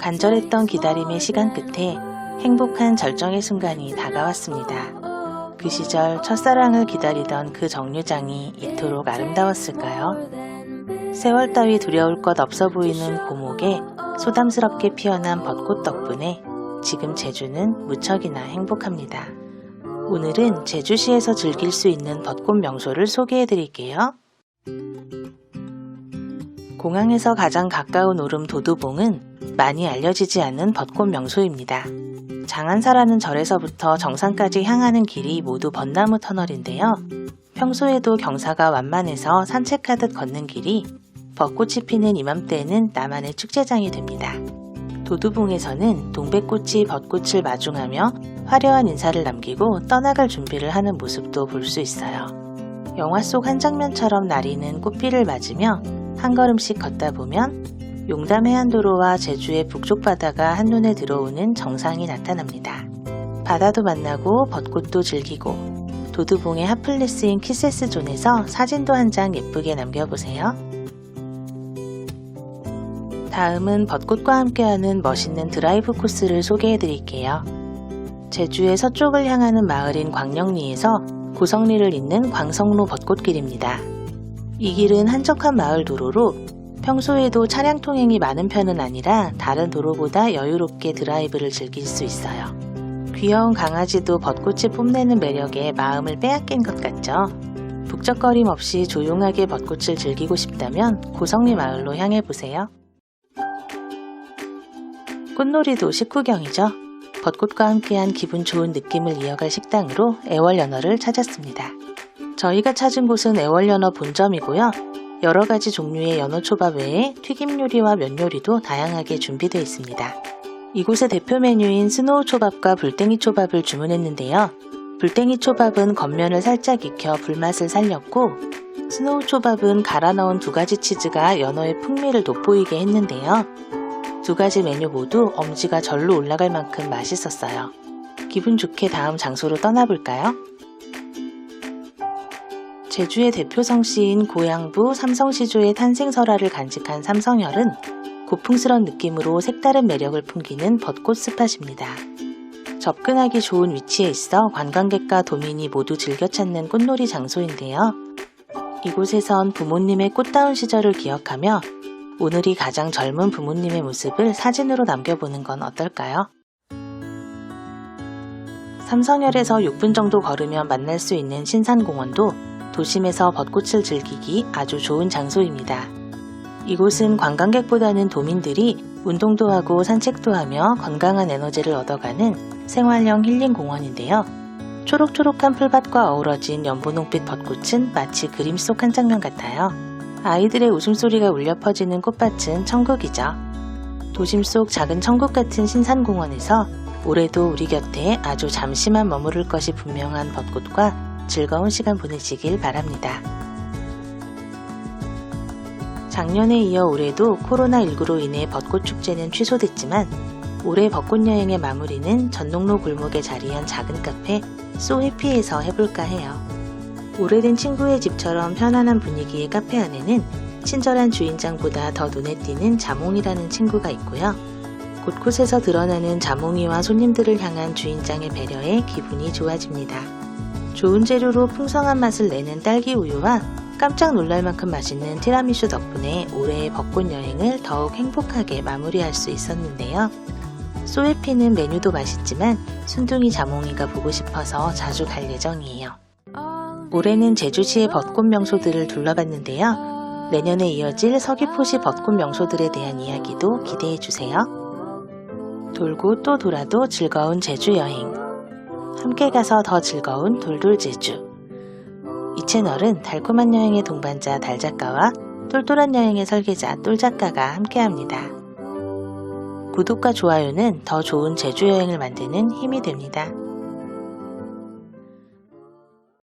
간절했던 기다림의 시간 끝에 행복한 절정의 순간이 다가왔습니다. 그 시절 첫사랑을 기다리던 그 정류장이 이토록 아름다웠을까요? 세월 따위 두려울 것 없어 보이는 고목에 소담스럽게 피어난 벚꽃 덕분에 지금 제주는 무척이나 행복합니다. 오늘은 제주시에서 즐길 수 있는 벚꽃 명소를 소개해 드릴게요. 공항에서 가장 가까운 오름 도두봉은 많이 알려지지 않은 벚꽃 명소입니다. 장안사라는 절에서부터 정상까지 향하는 길이 모두 벚나무 터널인데요. 평소에도 경사가 완만해서 산책하듯 걷는 길이 벚꽃이 피는 이맘때에는 나만의 축제장이 됩니다. 도두봉에서는 동백꽃이 벚꽃을 마중하며 화려한 인사를 남기고 떠나갈 준비를 하는 모습도 볼 수 있어요. 영화 속 한 장면처럼 나리는 꽃비를 맞으며 한 걸음씩 걷다 보면 용담 해안도로와 제주의 북쪽 바다가 한눈에 들어오는 정상이 나타납니다. 바다도 만나고 벚꽃도 즐기고 도두봉의 핫플레스인 키세스 존에서 사진도 한 장 예쁘게 남겨보세요. 다음은 벚꽃과 함께하는 멋있는 드라이브 코스를 소개해 드릴게요. 제주의 서쪽을 향하는 마을인 광령리에서 고성리를 잇는 광성로 벚꽃길입니다. 이 길은 한적한 마을 도로로 평소에도 차량 통행이 많은 편은 아니라 다른 도로보다 여유롭게 드라이브를 즐길 수 있어요. 귀여운 강아지도 벚꽃이 뽐내는 매력에 마음을 빼앗긴 것 같죠? 북적거림 없이 조용하게 벚꽃을 즐기고 싶다면 고성리 마을로 향해 보세요. 꽃놀이도 식후경이죠. 벚꽃과 함께한 기분 좋은 느낌을 이어갈 식당으로 애월연어를 찾았습니다. 저희가 찾은 곳은 애월연어 본점이고요. 여러 가지 종류의 연어초밥 외에 튀김 요리와 면 요리도 다양하게 준비되어 있습니다. 이곳의 대표 메뉴인 스노우 초밥과 불땡이 초밥을 주문했는데요. 불땡이 초밥은 겉면을 살짝 익혀 불맛을 살렸고 스노우 초밥은 갈아 넣은 두 가지 치즈가 연어의 풍미를 돋보이게 했는데요. 두 가지 메뉴 모두 엄지가 절로 올라갈 만큼 맛있었어요. 기분 좋게 다음 장소로 떠나볼까요? 제주의 대표 성시인 고양부 삼성시조의 탄생 설화를 간직한 삼성열은 고풍스런 느낌으로 색다른 매력을 풍기는 벚꽃 스팟입니다. 접근하기 좋은 위치에 있어 관광객과 도민이 모두 즐겨 찾는 꽃놀이 장소인데요. 이곳에선 부모님의 꽃다운 시절을 기억하며 오늘이 가장 젊은 부모님의 모습을 사진으로 남겨보는 건 어떨까요? 삼성열에서 6분 정도 걸으면 만날 수 있는 신산공원도 도심에서 벚꽃을 즐기기 아주 좋은 장소입니다. 이곳은 관광객보다는 도민들이 운동도 하고 산책도 하며 건강한 에너지를 얻어가는 생활형 힐링 공원인데요. 초록초록한 풀밭과 어우러진 연분홍빛 벚꽃은 마치 그림 속 한 장면 같아요. 아이들의 웃음소리가 울려 퍼지는 꽃밭은 천국이죠. 도심 속 작은 천국 같은 신산공원에서 올해도 우리 곁에 아주 잠시만 머무를 것이 분명한 벚꽃과 즐거운 시간 보내시길 바랍니다. 작년에 이어 올해도 코로나19로 인해 벚꽃 축제는 취소됐지만 올해 벚꽃 여행의 마무리는 전농로 골목에 자리한 작은 카페 소해피에서 해볼까 해요. 오래된 친구의 집처럼 편안한 분위기의 카페 안에는 친절한 주인장보다 더 눈에 띄는 자몽이라는 친구가 있고요. 곳곳에서 드러나는 자몽이와 손님들을 향한 주인장의 배려에 기분이 좋아집니다. 좋은 재료로 풍성한 맛을 내는 딸기 우유와 깜짝 놀랄 만큼 맛있는 티라미슈 덕분에 올해의 벚꽃 여행을 더욱 행복하게 마무리할 수 있었는데요. 소에피는 메뉴도 맛있지만 순둥이 자몽이가 보고 싶어서 자주 갈 예정이에요. 올해는 제주시의 벚꽃 명소들을 둘러봤는데요. 내년에 이어질 서귀포시 벚꽃 명소들에 대한 이야기도 기대해 주세요. 돌고 또 돌아도 즐거운 제주 여행. 함께 가서 더 즐거운 돌돌 제주. 이 채널은 달콤한 여행의 동반자 달작가와 똘똘한 여행의 설계자 똘작가가 함께합니다. 구독과 좋아요는 더 좋은 제주 여행을 만드는 힘이 됩니다.